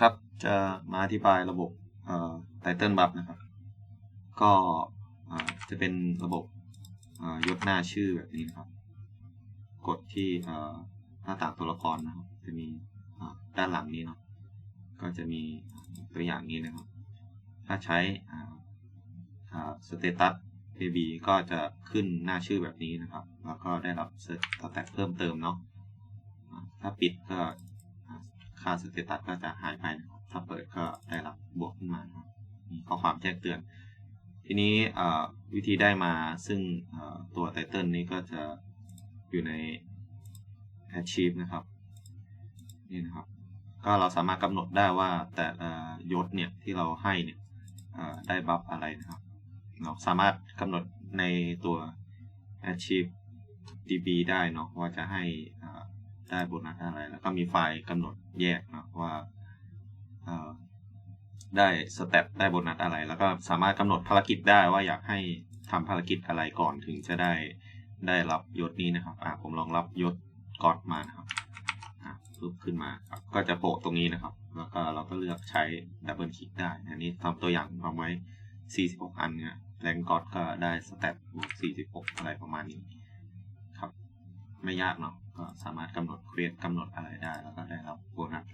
ครับจะมาอธิบายระบบไตเติลบัฟนะครับ ก็จะเป็นระบบอ่ายศหน้าชื่อแบบนี้นะครับ กดที่หน้าต่างตัวละครนะครับ จะมีด้านหลังนี้เนาะก็จะมีตัวอย่างนี้นะครับ ถ้าใช้สเตตัส AB ก็จะขึ้นหน้าชื่อแบบนี้นะครับ แล้วก็ได้รับสแตทเพิ่มเติมเนาะถ้าปิดก็ ค่าสเตตัสก็จะหายไปนะครับถ้าเปิดก็ได้รับบวกขึ้นมาครับข้อความแจ้งเตือน ทีนี้วิธีได้มาซึ่งตัวไตเติลนี้ก็จะอยู่ใน Achieve นะครับนี่นะครับ ก็เราสามารถกำหนดได้ว่าแต่ละยศเนี่ยที่เราให้เนี่ยได้บัฟอะไรนะครับ เราสามารถกำหนดในตัว Achieve DB ได้เนาะว่าจะให้ ได้โบนัสอะไร แล้วก็มีไฟล์กำหนดแยกนะว่าได้สเต็ปได้โบนัสอะไร แล้วก็สามารถกำหนดภารกิจได้ว่าอยากให้ทำภารกิจอะไรก่อนถึงจะได้ได้รับยศนี้นะครับ อ่าผมลองรับยศก่อนมานะครับอะปึ๊บขึ้นมาครับก็จะโผล่ตรงนี้นะครับ แล้วก็เราก็เลือกใช้ดับเบิลคลิกได้ อันนี้ทำตัวอย่างทำไว้ 46 อันเนี่ยแรงกอดก็ได้สเตตบวก46 อะไรประมาณนี้ครับ ไม่ยากเนาะ ก็สามารถกำหนดเควสกำหนดอะไรได้ แล้วก็ได้รับโบนัส